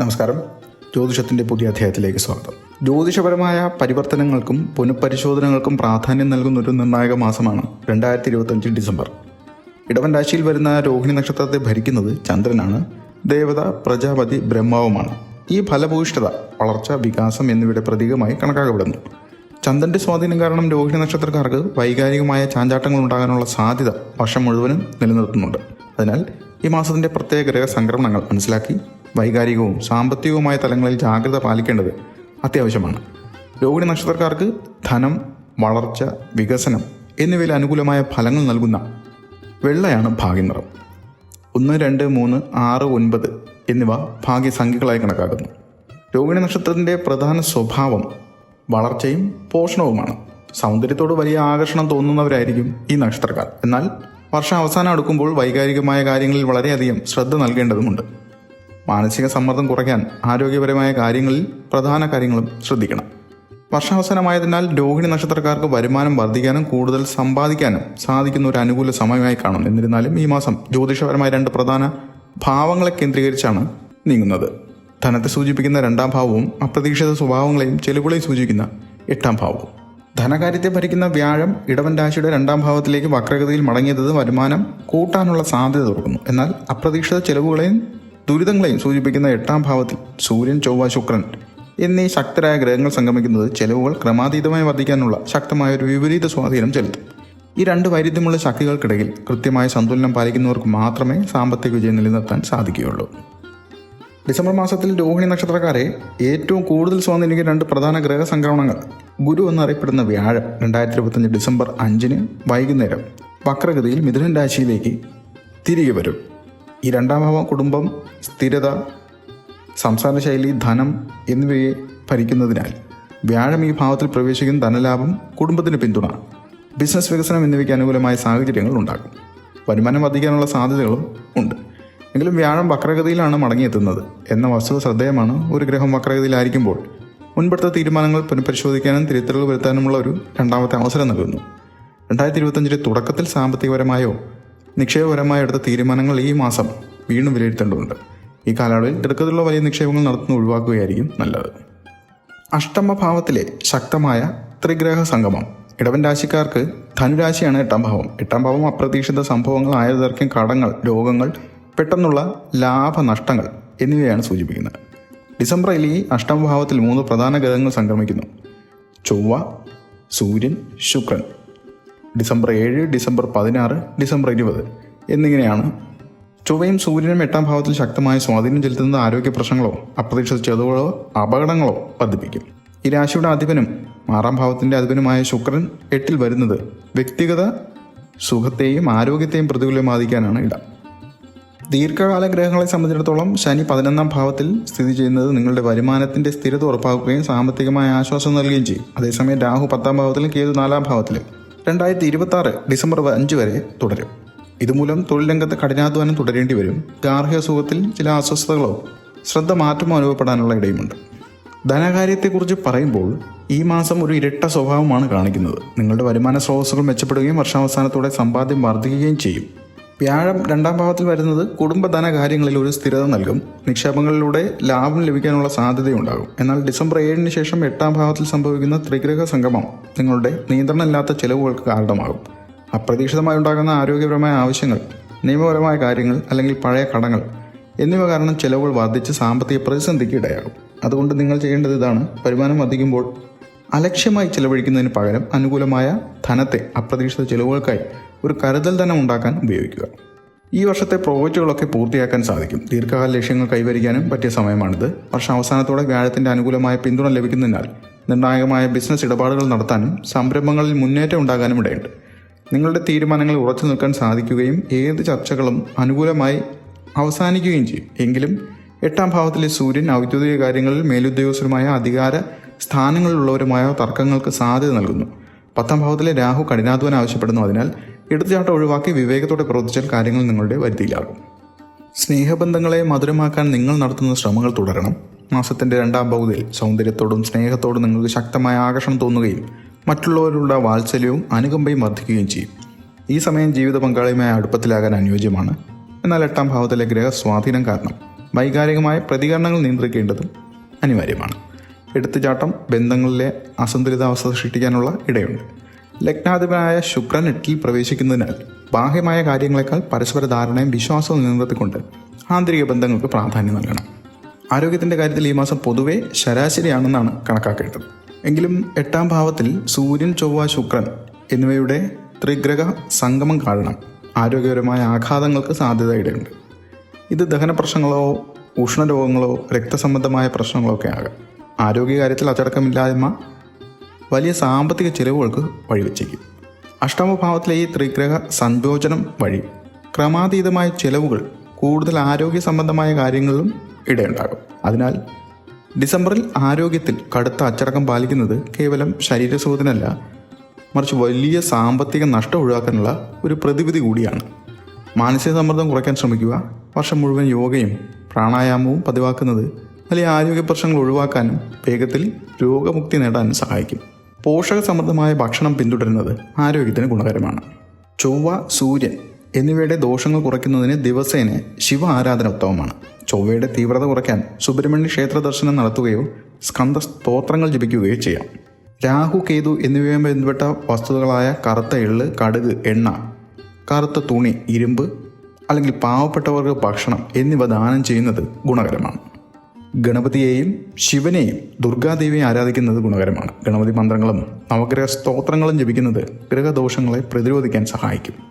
നമസ്കാരം. ജ്യോതിഷത്തിന്റെ പുതിയ അധ്യായത്തിലേക്ക് സ്വാഗതം. ജ്യോതിഷപരമായ പരിവർത്തനങ്ങൾക്കും പുനഃപരിശോധനകൾക്കും പ്രാധാന്യം നൽകുന്ന ഒരു നിർണായക മാസമാണ് രണ്ടായിരത്തി ഇരുപത്തഞ്ച് ഡിസംബർ. ഇടവൻ രാശിയിൽ വരുന്ന രോഹിണി നക്ഷത്രത്തെ ഭരിക്കുന്നത് ചന്ദ്രനാണ്. ദേവത പ്രജാപതി ബ്രഹ്മാവുമാണ്. ഈ ഫലഭൂയിഷ്ഠത വളർച്ച വികാസം എന്നിവയുടെ പ്രതീകമായി കണക്കാക്കപ്പെടുന്നു. ചന്ദ്രന്റെ സ്വാധീനം കാരണം രോഹിണി നക്ഷത്രക്കാർക്ക് വൈകാരികമായ ചാഞ്ചാട്ടങ്ങൾ ഉണ്ടാകാനുള്ള സാധ്യത വർഷം മുഴുവനും നിലനിർത്തുന്നുണ്ട്. അതിനാൽ ഈ മാസത്തിന്റെ പ്രത്യേക ഗ്രഹ സംക്രമണങ്ങൾ മനസ്സിലാക്കി വൈകാരികവും സാമ്പത്തികവുമായ തലങ്ങളിൽ ജാഗ്രത പാലിക്കേണ്ടത് അത്യാവശ്യമാണ്. രോഹിണി നക്ഷത്രക്കാർക്ക് ധനം വളർച്ച വികസനം എന്നിവയിൽ അനുകൂലമായ ഫലങ്ങൾ നൽകുന്ന വെള്ളയാണ് ഭാഗ്യനിറം ഒന്ന് രണ്ട് മൂന്ന് ആറ് ഒൻപത് എന്നിവ ഭാഗ്യസംഖ്യകളായി കണക്കാക്കുന്നു. രോഹിണി നക്ഷത്രത്തിന്റെ പ്രധാന സ്വഭാവം വളർച്ചയും പോഷണവുമാണ്. സൗന്ദര്യത്തോട് വലിയ ആകർഷണം തോന്നുന്നവരായിരിക്കും ഈ നക്ഷത്രക്കാർ. എന്നാൽ വർഷം അവസാനം അടുക്കുമ്പോൾ വൈകാരികമായ കാര്യങ്ങളിൽ വളരെയധികം ശ്രദ്ധ നൽകേണ്ടതുമുണ്ട്. മാനസിക സമ്മർദ്ദം കുറയ്ക്കാൻ ആരോഗ്യപരമായ കാര്യങ്ങളിൽ പ്രധാന കാര്യങ്ങളും ശ്രദ്ധിക്കണം. വർഷാവസാനമായതിനാൽ രോഹിണി നക്ഷത്രക്കാർക്ക് വരുമാനം വർദ്ധിക്കാനും കൂടുതൽ സമ്പാദിക്കാനും സാധിക്കുന്ന ഒരു അനുകൂല സമയമായി കാണും. എന്നിരുന്നാലും ഈ മാസം ജ്യോതിഷപരമായ രണ്ട് പ്രധാന ഭാവങ്ങളെ കേന്ദ്രീകരിച്ചാണ് നീങ്ങുന്നത്. ധനത്തെ സൂചിപ്പിക്കുന്ന രണ്ടാം ഭാവവും അപ്രതീക്ഷിത സ്വഭാവങ്ങളെയും ചെലവുകളെയും സൂചിപ്പിക്കുന്ന എട്ടാം ഭാവവും. ധനകാര്യത്തെ ഭരിക്കുന്ന വ്യാഴം ഇടവൻ രാശിയുടെ രണ്ടാം ഭാവത്തിലേക്ക് വക്രഗതിയിൽ മടങ്ങിയത് വരുമാനം കൂട്ടാനുള്ള സാധ്യത തുറക്കുന്നു. എന്നാൽ അപ്രതീക്ഷിത ചെലവുകളെയും ദുരിതങ്ങളെയും സൂചിപ്പിക്കുന്ന എട്ടാം ഭാവത്തിൽ സൂര്യൻ ചൊവ്വ ശുക്രൻ എന്നീ ശക്തരായ ഗ്രഹങ്ങൾ സംഗമിക്കുന്നത് ചെലവുകൾ ക്രമാതീതമായി വർദ്ധിക്കാനുള്ള ശക്തമായ ഒരു വിപരീത സ്വാധീനം ചെലുത്തും. ഈ രണ്ട് വൈരുദ്ധ്യമുള്ള ശക്തികൾക്കിടയിൽ കൃത്യമായ സന്തുലനം പാലിക്കുന്നവർക്ക് മാത്രമേ സാമ്പത്തിക വിജയം നിലനിർത്താൻ സാധിക്കുകയുള്ളൂ. ഡിസംബർ മാസത്തിൽ രോഹിണി നക്ഷത്രക്കാരെ ഏറ്റവും കൂടുതൽ സ്വാധീനിക്കുന്ന രണ്ട് പ്രധാന ഗ്രഹ സംക്രമണങ്ങൾ ഗുരു എന്നറിയപ്പെടുന്ന വ്യാഴം രണ്ടായിരത്തി ഇരുപത്തഞ്ച് ഡിസംബർ അഞ്ചിന് വൈകുന്നേരം വക്രഗതിയിൽ മിഥുനൻ രാശിയിലേക്ക് തിരികെ വരും. ഈ രണ്ടാം ഭാവം കുടുംബം സ്ഥിരത സംസാര ശൈലി ധനം എന്നിവയെ ഭരിക്കുന്നതിനാൽ വ്യാഴം ഈ ഭാവത്തിൽ പ്രവേശിക്കുന്ന ധനലാഭം കുടുംബത്തിന് പിന്തുണ ബിസിനസ് വികസനം എന്നിവയ്ക്ക് അനുകൂലമായ സാഹചര്യങ്ങൾ ഉണ്ടാകും. വരുമാനം വർദ്ധിക്കാനുള്ള സാധ്യതകളും ഉണ്ട്. എങ്കിലും വ്യാഴം വക്രഗതിയിലാണ് മടങ്ങിയെത്തുന്നത് എന്ന വസ്തുത ശ്രദ്ധേയമാണ്. ഒരു ഗ്രഹം വക്രഗതിയിലായിരിക്കുമ്പോൾ മുൻപെടുത്ത തീരുമാനങ്ങൾ പുനഃപരിശോധിക്കാനും തിരുത്തലുകൾ വരുത്താനുമുള്ള ഒരു രണ്ടാമത്തെ അവസരം നൽകുന്നു. രണ്ടായിരത്തി ഇരുപത്തഞ്ചിലെ തുടക്കത്തിൽ സാമ്പത്തികപരമായോ നിക്ഷേപപരമായോ എടുത്ത തീരുമാനങ്ങൾ ഈ മാസം വീണ്ടും വിലയിരുത്തേണ്ടതുണ്ട്. ഈ കാലയളവിൽ തിടുക്കത്തിലുള്ള വലിയ നിക്ഷേപങ്ങൾ നടത്തുന്ന ഒഴിവാക്കുകയായിരിക്കും നല്ലത്. അഷ്ടമഭാവത്തിലെ ശക്തമായ ത്രിഗ്രഹ സംഗമം. ഇടവൻ രാശിക്കാർക്ക് ധനുരാശിയാണ് എട്ടാം ഭാവം. എട്ടാം ഭാവം അപ്രതീക്ഷിത സംഭവങ്ങൾ ആയതർക്കം കടങ്ങൾ രോഗങ്ങൾ പെട്ടെന്നുള്ള ലാഭനഷ്ടങ്ങൾ എന്നിവയാണ് സൂചിപ്പിക്കുന്നത്. ഡിസംബറിൽ ഈ അഷ്ടമഭാവത്തിൽ മൂന്ന് പ്രധാന ഗ്രഹങ്ങൾ സംക്രമിക്കുന്നു. ചൊവ്വ സൂര്യൻ ശുക്രൻ. ഡിസംബർ ഏഴ് ഡിസംബർ പതിനാറ് ഡിസംബർ ഇരുപത്. എന്നിങ്ങനെയാണ്. ചൊവ്വയും സൂര്യനും എട്ടാം ഭാവത്തിൽ ശക്തമായ സ്വാധീനം ചെലുത്തുന്ന ആരോഗ്യ പ്രശ്നങ്ങളോ അപ്രതീക്ഷിത ചെലവുകളോ അപകടങ്ങളോ വർദ്ധിപ്പിക്കും ഈ രാശിയുടെ അധിപനും ആറാം ഭാവത്തിന്റെ അധിപനുമായ ശുക്രൻ എട്ടിൽ വരുന്നത് വ്യക്തിഗത സുഖത്തെയും ആരോഗ്യത്തെയും പ്രതികൂലം ബാധിക്കാനാണ് ഇട. ദീർഘകാല ഗ്രഹങ്ങളെ സംബന്ധിച്ചിടത്തോളം ശനി പതിനൊന്നാം ഭാവത്തിൽ സ്ഥിതി ചെയ്യുന്നത് നിങ്ങളുടെ വരുമാനത്തിന്റെ സ്ഥിരത ഉറപ്പാക്കുകയും സാമ്പത്തികമായ ആശ്വാസം നൽകുകയും ചെയ്യും. അതേസമയം രാഹു പത്താം ഭാവത്തിലും കേതു നാലാം ഭാവത്തിലും. രണ്ടായിരത്തി ഇരുപത്തി ആറ് ഡിസംബർ അഞ്ച് വരെ തുടരും. ഇതുമൂലം തൊഴിൽ രംഗത്ത് കഠിനാധ്വാനം തുടരേണ്ടി വരും. ഗാർഹിക സുഖത്തിൽ ചില അസ്വസ്ഥതകളോ ശ്രദ്ധ മാറ്റമോ അനുഭവപ്പെടാനുള്ള ഇടയുമുണ്ട്. ധനകാര്യത്തെക്കുറിച്ച് പറയുമ്പോൾ ഈ മാസം ഒരു ഇരട്ട സ്വഭാവമാണ് കാണിക്കുന്നത്. നിങ്ങളുടെ വരുമാന സ്രോതസ്സുകൾ മെച്ചപ്പെടുകയും വർഷാവസാനത്തോടെ സമ്പാദ്യം വർദ്ധിക്കുകയും ചെയ്യും. വ്യാഴം രണ്ടാം ഭാവത്തിൽ വരുന്നത് കുടുംബധന കാര്യങ്ങളിൽ ഒരു സ്ഥിരത നൽകും. നിക്ഷേപങ്ങളിലൂടെ ലാഭം ലഭിക്കാനുള്ള സാധ്യതയുണ്ടാകും. എന്നാൽ ഡിസംബർ ഏഴിന് ശേഷം എട്ടാം ഭാവത്തിൽ സംഭവിക്കുന്ന ത്രിഗ്രഹ സംഗമം നിങ്ങളുടെ നിയന്ത്രണമില്ലാത്ത ചെലവുകൾക്ക് കാരണമാകും. അപ്രതീക്ഷിതമായി ഉണ്ടാകുന്ന ആരോഗ്യപരമായ ആവശ്യങ്ങൾ നിയമപരമായ കാര്യങ്ങൾ അല്ലെങ്കിൽ പഴയ കടങ്ങൾ എന്നിവ കാരണം ചെലവുകൾ വർദ്ധിച്ച് സാമ്പത്തിക പ്രതിസന്ധിക്ക് ഇടയാകും. അതുകൊണ്ട് നിങ്ങൾ ചെയ്യേണ്ടത് ഇതാണ് വരുമാനം വർദ്ധിക്കുമ്പോൾ അലക്ഷ്യമായി ചെലവഴിക്കുന്നതിന് പകരം അനുകൂലമായ ധനത്തെ അപ്രതീക്ഷിത ചെലവുകൾക്കായി ഒരു കരുതൽ തന്നെ ഉണ്ടാക്കാൻ ഉപയോഗിക്കുക. ഈ വർഷത്തെ പ്രോജക്റ്റുകളൊക്കെ പൂർത്തിയാക്കാൻ സാധിക്കും. ദീർഘകാല ലക്ഷ്യങ്ങൾ കൈവരിക്കാനും പറ്റിയ സമയമാണിത്. വർഷാവസാനത്തോടെ വ്യാഴത്തിന്റെ അനുകൂലമായ പിന്തുണ ലഭിക്കുന്നതിനാൽ നിർണായകമായ ബിസിനസ് ഇടപാടുകൾ നടത്താനും സംരംഭങ്ങളിൽ മുന്നേറ്റം ഉണ്ടാകാനും ഇടയുണ്ട്. നിങ്ങളുടെ തീരുമാനങ്ങൾ ഉറച്ചു നിൽക്കാൻ സാധിക്കുകയും ഏത് ചർച്ചകളും അനുകൂലമായി അവസാനിക്കുകയും ചെയ്യും. എങ്കിലും എട്ടാം ഭാവത്തിലെ സൂര്യൻ ഔദ്യോഗിക കാര്യങ്ങളിൽ മേലുദ്യോഗസ്ഥരുമായ അധികാര സ്ഥാനങ്ങളിലുള്ളവരുമായ തർക്കങ്ങൾക്ക് സാധ്യത നൽകുന്നു. പത്താം ഭാവത്തിലെ രാഹു കഠിനാധ്വാനം ആവശ്യപ്പെടുന്നു. അതിനാൽ എടുത്തുചാട്ടം ഒഴിവാക്കി വിവേകത്തോടെ പ്രവർത്തിച്ചാൽ കാര്യങ്ങൾ നിങ്ങളുടെ വരുതിയിലാകും. സ്നേഹബന്ധങ്ങളെ മധുരമാക്കാൻ നിങ്ങൾ നടത്തുന്ന ശ്രമങ്ങൾ തുടരണം. മാസത്തിന്റെ രണ്ടാം പകുതിയിൽ സൗന്ദര്യത്തോടും സ്നേഹത്തോടും നിങ്ങൾക്ക് ശക്തമായ ആകർഷണം തോന്നുകയും മറ്റുള്ളവരുടെ വാത്സല്യവും അനുകമ്പയും വർദ്ധിക്കുകയും ചെയ്യും. ഈ സമയം ജീവിത പങ്കാളിയുമായ അടുപ്പത്തിലാകാൻ അനുയോജ്യമാണ്. എന്നാൽ എട്ടാം ഭാവത്തിലെ ഗ്രഹ സ്വാധീനം കാരണം വൈകാരികമായ പ്രതികരണങ്ങൾ നിയന്ത്രിക്കേണ്ടതും അനിവാര്യമാണ്. എടുത്തുചാട്ടം ബന്ധങ്ങളിലെ അസന്തുലിതാവസ്ഥ സൃഷ്ടിക്കാനുള്ള ഇടയുണ്ട്. ലഗ്നാധിപനായ ശുക്രൻ എട്ടിൽ പ്രവേശിക്കുന്നതിനാൽ ബാഹ്യമായ കാര്യങ്ങളെക്കാൾ പരസ്പര ധാരണയും വിശ്വാസവും നിലനിർത്തിക്കൊണ്ട് ആന്തരിക ബന്ധങ്ങൾക്ക് പ്രാധാന്യം നൽകണം. ആരോഗ്യത്തിന്റെ കാര്യത്തിൽ ഈ മാസം പൊതുവെ ശരാശരിയാണെന്നാണ് കണക്കാക്കേണ്ടത് എങ്കിലും എട്ടാം ഭാവത്തിൽ സൂര്യൻ ചൊവ്വ ശുക്രൻ എന്നിവയുടെ ത്രിഗ്രഹ സംഗമം കാരണം ആരോഗ്യപരമായ ആഘാതങ്ങൾക്ക് സാധ്യതയിടയുണ്ട് ഇത് ദഹന പ്രശ്നങ്ങളോ ഉഷ്ണരോഗങ്ങളോ രക്തസംബന്ധമായ പ്രശ്നങ്ങളോ ഒക്കെ ആകാം. ആരോഗ്യകാര്യത്തിൽ അച്ചടക്കമില്ലായ്മ വലിയ സാമ്പത്തിക ചിലവുകൾക്ക് വഴിവെച്ചേക്കും അഷ്ടമഭാവത്തിലെ ഈ ത്രിഗ്രഹ സംയോജനം വഴി ക്രമാതീതമായ ചിലവുകൾ കൂടുതൽ ആരോഗ്യ സംബന്ധമായ കാര്യങ്ങളിലും ഇടയുണ്ടാകും. അതിനാൽ ഡിസംബറിൽ ആരോഗ്യത്തിൽ കടുത്ത അച്ചടക്കം പാലിക്കുന്നത് കേവലം ശരീരസുഖത്തിനല്ല മറിച്ച് വലിയ സാമ്പത്തിക നഷ്ടം ഒഴിവാക്കാനുള്ള ഒരു പ്രതിവിധി കൂടിയാണ്. മാനസിക സമ്മർദ്ദം കുറയ്ക്കാൻ ശ്രമിക്കുക വർഷം മുഴുവൻ യോഗയും പ്രാണായാമവും പതിവാക്കുന്നത് വലിയ ആരോഗ്യ പ്രശ്നങ്ങൾ ഒഴിവാക്കാനും വേഗത്തിൽ രോഗമുക്തി നേടാനും സഹായിക്കും. പോഷക സമൃദ്ധമായ ഭക്ഷണം പിന്തുടരുന്നത് ആരോഗ്യത്തിന് ഗുണകരമാണ്. ചൊവ്വ സൂര്യൻ എന്നിവയുടെ ദോഷങ്ങൾ കുറയ്ക്കുന്നതിന് ദിവസേന ശിവ ആരാധന ഉത്തമമാണ്. ചൊവ്വയുടെ തീവ്രത കുറയ്ക്കാൻ സുബ്രഹ്മണ്യ ക്ഷേത്ര ദർശനം നടത്തുകയോ സ്കന്ധ സ്തോത്രങ്ങൾ ജപിക്കുകയോ ചെയ്യാം. രാഹു കേതു എന്നിവയുമായി ബന്ധപ്പെട്ട വസ്തുതകളായ കറുത്ത എള്ള് കടുക് എണ്ണ കറുത്ത തുണി ഇരുമ്പ് അല്ലെങ്കിൽ പാവപ്പെട്ടവർക്ക് ഭക്ഷണം എന്നിവ ദാനം ചെയ്യുന്നത് ഗുണകരമാണ്. ഗണപതിയെയും ശിവനെയും ദുർഗാദേവിയെ ആരാധിക്കുന്നത് ഗുണകരമാണ്. ഗണപതി മന്ത്രങ്ങളും നവഗ്രഹ സ്തോത്രങ്ങളും ജപിക്കുന്നത് ഗ്രഹദോഷങ്ങളെ പ്രതിരോധിക്കാൻ സഹായിക്കും.